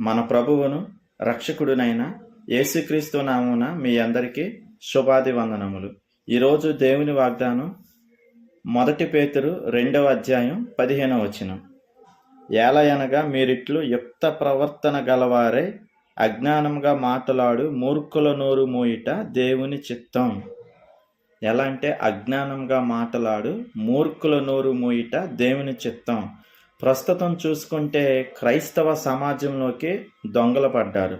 మన ప్రభువును రక్షకుడునైన యేసుక్రీస్తు నామున మీ అందరికీ శుభాది వందనములు ఈరోజు దేవుని వాగ్దానం మొదటి పేతురు రెండవ అధ్యాయం పదిహేనవ వచనం. ఏలయనగా మీరిట్లు యుక్త ప్రవర్తన గలవారే అజ్ఞానంగా మాట్లాడు మూర్ఖుల నోరు మోయిట దేవుని చిత్తం. ఎలా అంటే అజ్ఞానంగా మాట్లాడు మూర్ఖుల నోరు మోయిట దేవుని చిత్తం. ప్రస్తుతం చూసుకుంటే క్రైస్తవ సమాజంలోకి దొంగలు పడ్డారు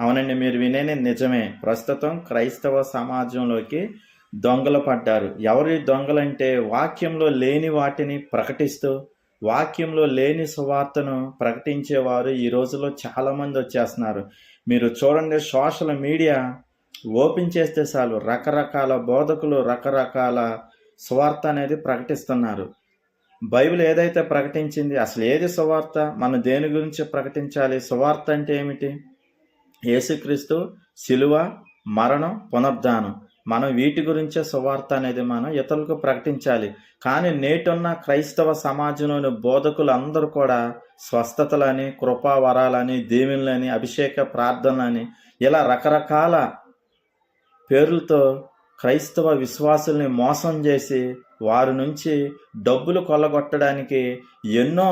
అవునండి మీరు వినేది నిజమే. ప్రస్తుతం క్రైస్తవ సమాజంలోకి దొంగలు పడ్డారు ఎవరి దొంగలంటే వాక్యంలో లేని వాటిని ప్రకటిస్తూ వాక్యంలో లేని సువార్తను ప్రకటించేవారు ఈ రోజుల్లో చాలామంది వచ్చేస్తున్నారు. మీరు చూడండి సోషల్ మీడియా ఓపెన్ చేస్తే చాలు రకరకాల బోధకులు రకరకాల స్వార్థ అనేది ప్రకటిస్తున్నారు. బైబిల్ ఏదైతే ప్రకటించింది అసలు ఏది సువార్త? మనం దేని గురించి ప్రకటించాలి? సువార్త అంటే ఏమిటి? యేసుక్రీస్తు శిలువ మరణం పునర్ధానం. మనం వీటి గురించే సువార్త అనేది మనం ఇతరులకు ప్రకటించాలి. కానీ నేటున్న క్రైస్తవ సమాజంలోని బోధకులు అందరూ కూడా స్వస్థతలని కృపావరాలని దీవెనలని అభిషేక ప్రార్థనలని ఇలా రకరకాల పేర్లతో క్రైస్తవ విశ్వాసుల్ని మోసం చేసి వారి నుంచి డబ్బులు కొల్లగొట్టడానికి ఎన్నో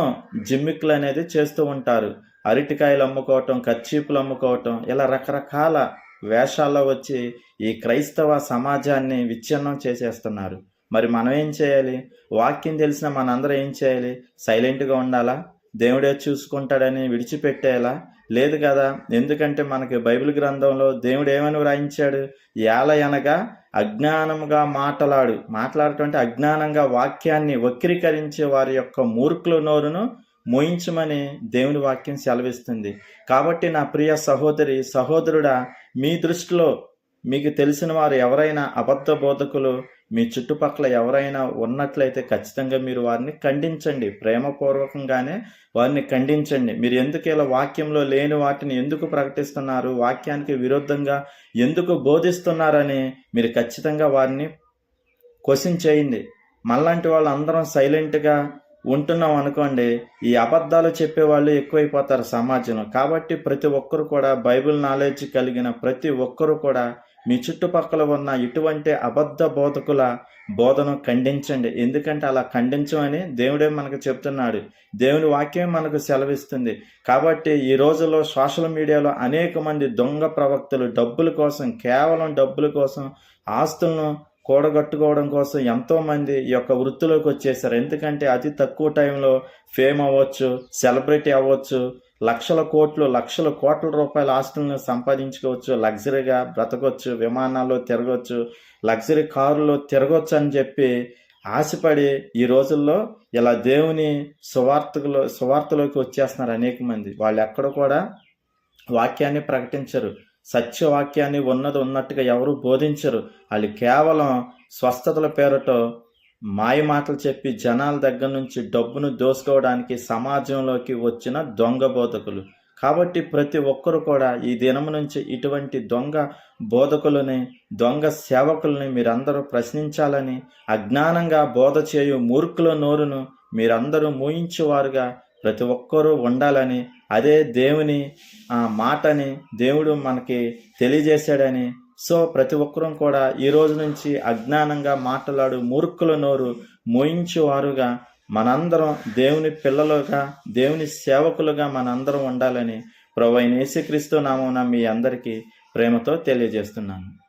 జిమ్మిక్లు అనేది చేస్తూ ఉంటారు. అరటికాయలు అమ్ముకోవటం కచ్చీపులు అమ్ముకోవటం ఇలా రకరకాల వేషాల్లో వచ్చి ఈ క్రైస్తవ సమాజాన్ని విచ్ఛిన్నం చేసేస్తున్నారు. మరి మనం ఏం చేయాలి? వాక్యం తెలిసిన మనందరం ఏం చేయాలి? సైలెంట్గా ఉండాలా? దేవుడే చూసుకుంటాడని విడిచిపెట్టేలా? లేదు కదా. ఎందుకంటే మనకి బైబిల్ గ్రంథంలో దేవుడు ఏమని వ్రాయించాడు? ఏల అనగా అజ్ఞానంగా మాట్లాడు. మాట్లాడటం అజ్ఞానంగా వాక్యాన్ని వక్రీకరించే వారి యొక్క మూర్ఖుల నోరును మోయించమని దేవుని వాక్యం సెలవిస్తుంది. కాబట్టి నా ప్రియ సహోదరి సహోదరుడా మీ దృష్టిలో మీకు తెలిసిన వారు ఎవరైనా అబద్ధ బోధకులు మీ చుట్టుపక్కల ఎవరైనా ఉన్నట్లయితే ఖచ్చితంగా మీరు వారిని ఖండించండి. ప్రేమపూర్వకంగానే వారిని ఖండించండి. మీరు ఎందుకు ఇలా వాక్యంలో లేని వాటిని ఎందుకు ప్రకటిస్తున్నారు? వాక్యానికి విరుద్ధంగా ఎందుకు బోధిస్తున్నారని మీరు ఖచ్చితంగా వారిని క్వశ్చన్ చేయండి. మళ్ళంటి వాళ్ళు అందరం సైలెంట్గా ఉంటున్నాం అనుకోండి ఈ అబద్ధాలు చెప్పేవాళ్ళు ఎక్కువైపోతారు సమాజంలో. కాబట్టి ప్రతి ఒక్కరు కూడా బైబిల్ నాలెడ్జ్ కలిగిన ప్రతి ఒక్కరు కూడా మీ చుట్టుపక్కల ఉన్న ఇటువంటి అబద్ధ బోధకుల బోధను ఖండించండి. ఎందుకంటే అలా ఖండించమని దేవుడే మనకు చెప్తున్నాడు. దేవుని వాక్యం మనకు సెలవిస్తుంది. కాబట్టి ఈ రోజుల్లో సోషల్ మీడియాలో అనేక మంది దొంగ ప్రవక్తలు డబ్బుల కోసం కేవలం డబ్బుల కోసం ఆస్తులను కూడగట్టుకోవడం కోసం ఎంతోమంది ఈ యొక్క వృత్తిలోకి వచ్చేసారు. ఎందుకంటే అతి తక్కువ టైంలో ఫేమ్ అవ్వచ్చు సెలబ్రిటీ అవ్వచ్చు లక్షల కోట్లు లక్షల కోట్ల రూపాయల ఆస్తులను సంపాదించుకోవచ్చు లగ్జరీగా బ్రతకొచ్చు విమానాల్లో తిరగవచ్చు లగ్జరీ కారులో తిరగవచ్చు అని చెప్పి ఆశపడి ఈ రోజుల్లో ఇలా దేవుని సువార్తలో సువార్తలోకి వచ్చేస్తున్నారు అనేక మంది. వాళ్ళు ఎక్కడ కూడా వాక్యాన్ని ప్రకటించరు. సత్యవాక్యాన్ని ఉన్నది ఉన్నట్టుగా ఎవరు బోధించరు. వాళ్ళు కేవలం స్వస్థతల పేరుతో మాయ మాటలు చెప్పి జనాల దగ్గర నుంచి డబ్బును దోసుకోవడానికి సమాజంలోకి వచ్చిన దొంగ బోధకులు. కాబట్టి ప్రతి ఒక్కరు కూడా ఈ దినం నుంచి ఇటువంటి దొంగ బోధకులని దొంగ సేవకులని మీరందరూ ప్రశ్నించాలని అజ్ఞానంగా బోధ చేయు మూర్ఖుల నోరును మీరందరూ మూయించేవారుగా ప్రతి ఒక్కరూ ఉండాలని అదే దేవుని ఆ మాటని దేవుడు మనకి తెలియజేశాడని సో ప్రతి ఒక్కరూ కూడా ఈ రోజు నుంచి అజ్ఞానంగా మాట్లాడు మూర్ఖుల నోరు మోయించేవారుగా మనందరం దేవుని పిల్లలుగా దేవుని సేవకులుగా మనందరం ఉండాలని ప్రభు యేసుక్రీస్తు నామం మీ అందరికీ ప్రేమతో తెలియజేస్తున్నాను.